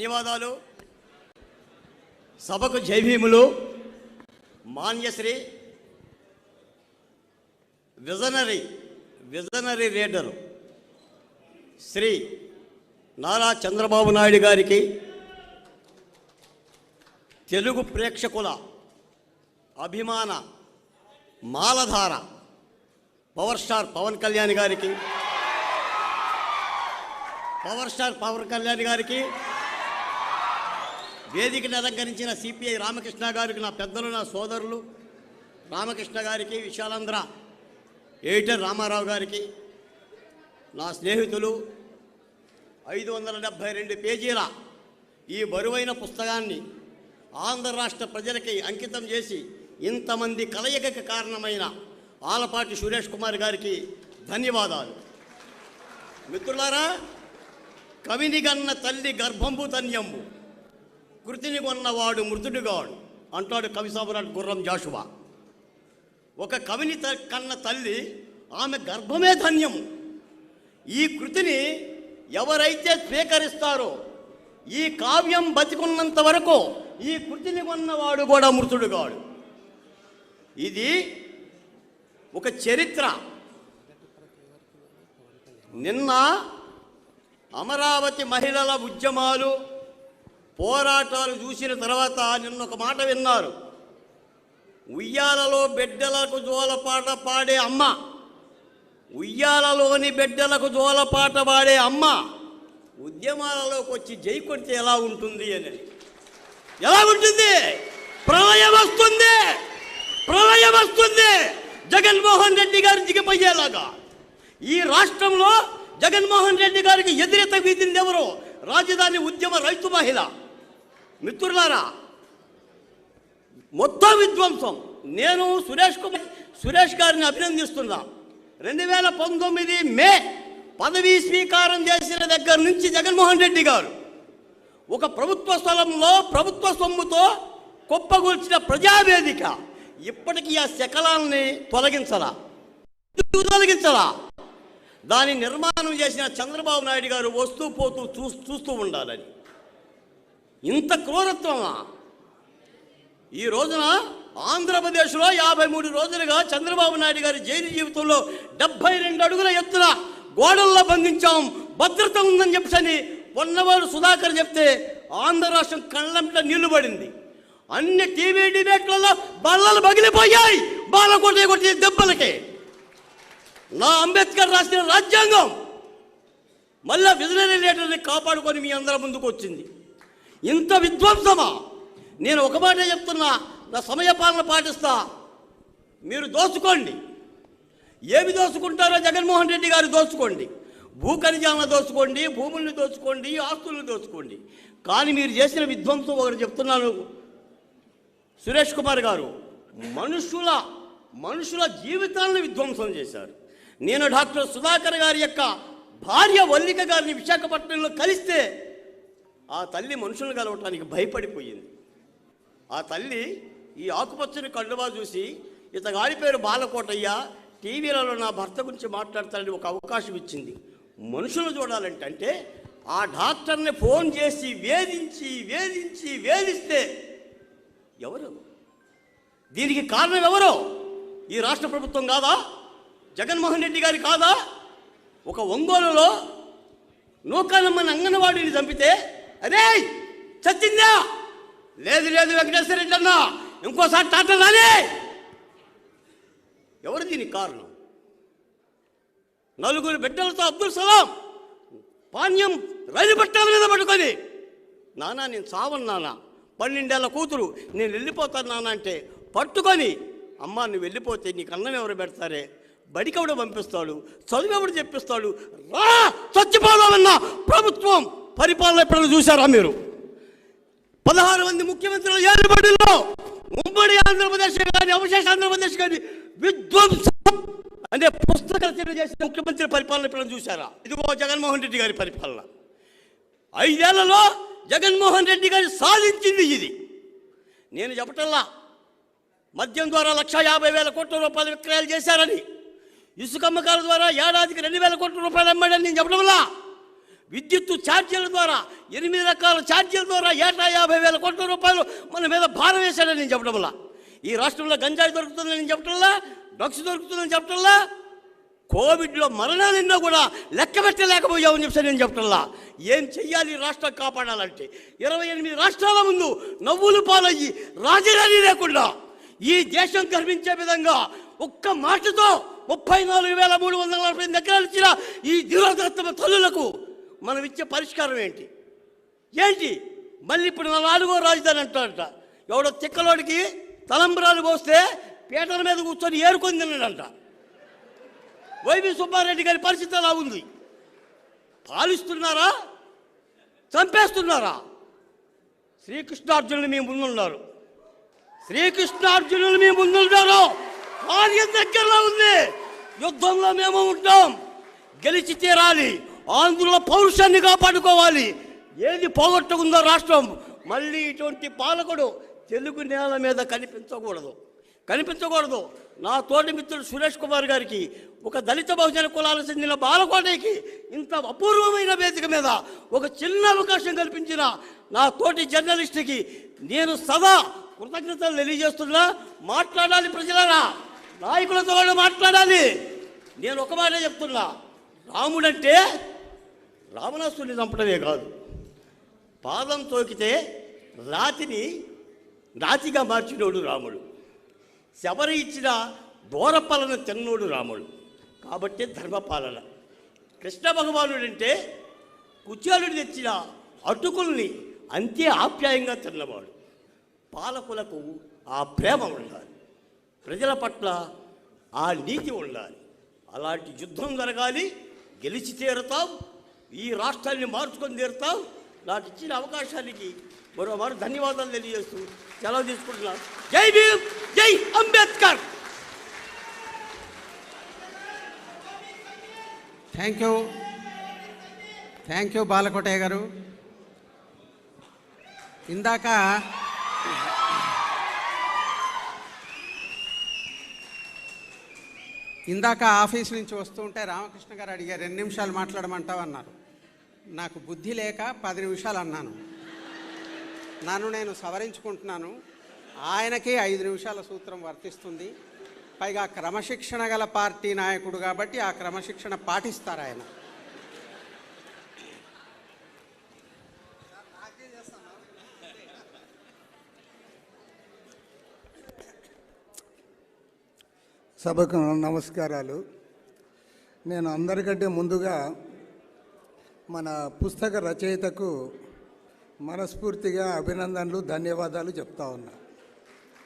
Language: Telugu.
ధన్యవాదాలు. సభకు జైభీములు Manyashri visionary visionary leader Shri Nara Chandrababu Naidu గారికి తెలుగు ప్రేక్షకుల అభిమాన మాలధార పవర్ స్టార్ పవన్ కళ్యాణ్ గారికి పవర్ స్టార్ పవన్ కళ్యాణ్ గారికి వేదికను అలంకరించిన సిపిఐ రామకృష్ణ గారికి నా పెద్దలు నా సోదరులు రామకృష్ణ గారికి విశాలాంధ్ర ఎడిటర్ రామారావు గారికి నా స్నేహితులు ఐదు వందల డెబ్భై రెండు పేజీల ఈ బరువైన పుస్తకాన్ని ఆంధ్ర రాష్ట్ర ప్రజలకి అంకితం చేసి ఇంతమంది కలయికకి కారణమైన ఆలపాటి సురేష్ కుమార్ గారికి ధన్యవాదాలు. మిత్రులారా కవినిగన్న తల్లి గర్భంబు ధన్యంబు కృతిని కొన్నవాడు మృతుడుగాడు. అంటాడు కవి సామ్రాట్ గుర్రం జాషువా. ఒక కవిని కన్న తల్లి ఆమె గర్భమే ధన్యము. ఈ కృతిని ఎవరైతే స్వీకరిస్తారో ఈ కావ్యం బతికున్నంత వరకు ఈ కృతిని కొన్నవాడు కూడా మృతుడుగాడు. ఇది ఒక చరిత్ర. నిన్న అమరావతి మహిళల ఉద్యమాలు పోరాటాలు చూసిన తర్వాత నిన్న ఒక మాట విన్నారు. ఉయ్యాలలో బిడ్డలకు జోలపాట పాడే అమ్మ. ఉయ్యాలలోని బిడ్డలకు జోలపాట పాడే అమ్మ. ఉద్యమాలలోకి వచ్చి జై కొడితే ఎలా ఉంటుంది అని. ఎలా ఉంటుంది? ప్రళయం వస్తుంది. ప్రళయం వస్తుంది. జగన్మోహన్ రెడ్డి గారు దిగిపోయేలాగా ఈ రాష్ట్రంలో జగన్మోహన్ రెడ్డి గారికి ఎదురెత్త వీధింది ఎవరు? రాజధాని ఉద్యమ రైతు మహిళ. మిత్రులారా మొత్తం విధ్వంసం. నేను సురేష్ కుమార్ సురేష్ గారిని అభినందిస్తున్నా. రెండు వేల పంతొమ్మిది మే పదవీ స్వీకారం చేసిన దగ్గర నుంచి జగన్మోహన్ రెడ్డి గారు ఒక ప్రభుత్వ స్థలంలో ప్రభుత్వ సొమ్ముతో కుప్పగూల్చిన ప్రజావేదిక ఇప్పటికీ ఆ శకలాల్ని తొలగించలా. తొలగించరా దాని నిర్మాణం చేసిన చంద్రబాబు నాయుడు గారు వస్తూ పోతూ చూ చూస్తూ ఉండాలని. ఇంత క్రూరత్వమా? ఈ రోజున ఆంధ్రప్రదేశ్లో యాభై మూడు రోజులుగా చంద్రబాబు నాయుడు గారి జైలు జీవితంలో డెబ్బై రెండు అడుగుల ఎత్తున గోడల్లో బంధించాం. భద్రత ఉందని చెప్పని పొన్నవాడు సుధాకర్ చెప్తే ఆంధ్ర రాష్ట్రం కళ్ళంట నీళ్ళు పడింది. అన్ని టీవీ డిబేట్లలో బల్లలు పగిలిపోయాయి. బాల కొట్టే కొట్టే దెబ్బలకే. నా అంబేద్కర్ రాసిన రాజ్యాంగం మళ్ళా విజిలరీ లీడర్ని కాపాడుకొని మీ అందరి ముందుకు వచ్చింది. ఇంత విధ్వంసమా? నేను ఒక మాట చెప్తున్నా నా సమయపాలన పాటిస్తా. మీరు దోచుకోండి. ఏమి దోచుకుంటారో జగన్మోహన్ రెడ్డి గారు దోచుకోండి. భూ ఖనిజాలను దోచుకోండి భూముల్ని దోచుకోండి ఆస్తుల్ని దోచుకోండి. కానీ మీరు చేసిన విధ్వంసం ఒకటి చెప్తున్నాను. సురేష్ కుమార్ గారు మనుషుల మనుషుల జీవితాలను విధ్వంసం చేశారు. నేను డాక్టర్ సుధాకర్ గారి యొక్క భార్య వల్లిక గారిని విశాఖపట్నంలో కలిస్తే ఆ తల్లి మనుషులను కలవటానికి భయపడిపోయింది. ఆ తల్లి ఈ ఆకుపచ్చని కండువా చూసి ఇతగాడి పేరు బాలకోటయ్య టీవీలలో నా భర్త గురించి మాట్లాడతానని ఒక అవకాశం ఇచ్చింది. మనుషులు చూడాలంటే అంటే ఆ డాక్టర్ని ఫోన్ చేసి వేధించి వేధించి వేధిస్తే ఎవరు? దీనికి కారణం ఎవరు? ఈ రాష్ట్ర ప్రభుత్వం కాదా? జగన్మోహన్ రెడ్డి గారి కాదా? ఒక ఒంగోలులో నూకాలమ్మని అంగన్వాడిని చంపితే అదే చచ్చిందా? లేదు లేదు వెంకటేశ్వర రెడ్డి అన్న ఇంకోసారి టాటా రాలే! ఎవరు దీనికి కారణం? నలుగురు బిడ్డలతో అబ్దుల్ సలాం పాణ్యం రైలు పట్టాల మీద పట్టుకొని నానా నేను చావను నానా. పన్నెండేళ్ళ కూతురు నేను వెళ్ళిపోతాను నాన్న అంటే పట్టుకొని అమ్మ నువ్వు వెళ్ళిపోతే నీకు అన్నం ఎవరు పెడతారే? బడికవుడు పంపిస్తాడు చదువు చెప్పిస్తాడు రా చచ్చిపోదామన్న ప్రభుత్వం పరిపాలన ఎప్పుడైనా చూశారా మీరు? పదహారు మంది ముఖ్యమంత్రుల ఏలుబడిలో ఉమ్మడి ఆంధ్రప్రదేశ్ కానీ అవశేష ఆంధ్రప్రదేశ్ కానీ విధ్వంసం. అంటే పుస్తక రచన చేసిన ముఖ్యమంత్రి పరిపాలన ఎప్పుడైనా చూశారా? ఇదిగో జగన్మోహన్ రెడ్డి గారి పరిపాలన. ఐదేళ్ళలో జగన్మోహన్ రెడ్డి గారు సాధించింది ఇది. నేను చెప్పటల్లా మద్యం ద్వారా లక్ష యాభై వేల కోట్ల రూపాయల విక్రయాలు చేశారని. ఇసుక అమ్మకాల ద్వారా ఏడాదికి రెండు వేల కోట్ల రూపాయలు అమ్మాడని నేను చెప్పడంలా? విద్యుత్తు ఛార్జీల ద్వారా ఎనిమిది రకాల ఛార్జీల ద్వారా ఏటా యాభై వేల కోట్ల రూపాయలు మన మీద భారం వేశాడని నేను చెప్పడం వల్ల ఈ రాష్ట్రంలో గంజాయి దొరుకుతుందని నేను చెప్పడంలా? డ్రగ్స్ దొరుకుతుందని చెప్పడంలా? కోవిడ్లో మరణాలు ఎన్నో కూడా లెక్క పెట్టలేకపోయామని చెప్పి నేను చెప్పడంలా? ఏం చెయ్యాలి ఈ రాష్ట్రం కాపాడాలంటే? ఇరవై ఎనిమిది రాష్ట్రాల ముందు నవ్వులు పాలయ్యి రాజధాని లేకుండా ఈ దేశం గర్వించే విధంగా ఒక్క మాటతో ముప్పై నాలుగు వేల మూడు వందల నలభై ఎనిమిది ఎకరాలు ఇచ్చిన ఈ దిరోదత్తమ తల్లులకు మనం ఇచ్చే పరిష్కారం ఏంటి? ఏంటి? మళ్ళీ ఇప్పుడు నా నాలుగో రాజధాని అంటాడట. ఎవడో తిక్కలోడికి తలంబరాలు పోస్తే పీటల మీద కూర్చొని ఏరుకొని తిన్నాడంట. వైవి సుబ్బారెడ్డి గారి పరిస్థితి అలా ఉంది? పాలిస్తున్నారా? చంపేస్తున్నారా? శ్రీకృష్ణార్జునులు మీ ముందున్నారు. శ్రీకృష్ణార్జునులు మీ ముందున్నారు. కార్యం దగ్గరలో ఉంది. యుద్ధంలో మేము ఉంటాం. గెలిచి తీరాలి. ఆంధ్రుల పౌరుషాన్ని కాపాడుకోవాలి. ఏది పోగొట్టుకుందో రాష్ట్రం మళ్ళీ ఇటువంటి పాలకుడు తెలుగు నేల మీద కనిపించకూడదు. కనిపించకూడదు. నా తోటి మిత్రుడు సురేష్ కుమార్ గారికి ఒక దళిత బహుజన కులాలకు చెందిన బాలకోటకి ఇంత అపూర్వమైన వేదిక మీద ఒక చిన్న అవకాశం కల్పించిన నా తోటి జర్నలిస్ట్కి నేను సదా కృతజ్ఞతలు తెలియజేస్తున్నా. మాట్లాడాలి ప్రజలరా. నాయకులతో కూడా మాట్లాడాలి. నేను ఒక మాట చెప్తున్నా. రాముడంటే రావణాసుని చంపడమే కాదు. పాదం తోకితే రాతిని రాతిగా మార్చినోడు రాముడు. శబరి ఇచ్చిన దూరపాలన తిన్నోడు రాముడు. కాబట్టి ధర్మపాలన కృష్ణ భగవానుడు అంటే కుచేలుడు తెచ్చిన అటుకుల్ని అంతే ఆప్యాయంగా తిన్నవాడు. పాలకులకు ఆ ప్రేమ ఉండాలి. ప్రజల పట్ల ఆ నీతి ఉండాలి. అలాంటి యుద్ధం జరగాలి గెలిచి తీరుతాం ఈ రాష్ట్రాన్ని మార్చుకొని తీరుతాం నాకు ఇచ్చిన అవకాశానికి మరోమారు ధన్యవాదాలు తెలియజేస్తూ సెలవు తీసుకుంటున్నాను. జై భీమ్ జై Ambedkar! Thank you thank you Balakotaiah garu. ఇందాక ఇందాక ఆఫీస్ నుంచి వస్తుంటే రామకృష్ణ గారు అడిగారు ఎన్ని నిమిషాలు మాట్లాడమంటావు అన్నారు నాకు బుద్ధి లేక పది నిమిషాలు అన్నాను. నన్ను నేను సవరించుకుంటున్నాను. ఆయనకి ఐదు నిమిషాల సూత్రం వర్తిస్తుంది. పైగా క్రమశిక్షణ గల పార్టీ నాయకుడు కాబట్టి ఆ క్రమశిక్షణ పాటిస్తారు ఆయన. సభకు నమస్కారాలు. నేను అందరికంటే ముందుగా మన పుస్తక రచయితకు మనస్ఫూర్తిగా అభినందనలు ధన్యవాదాలు చెప్తా ఉన్నా.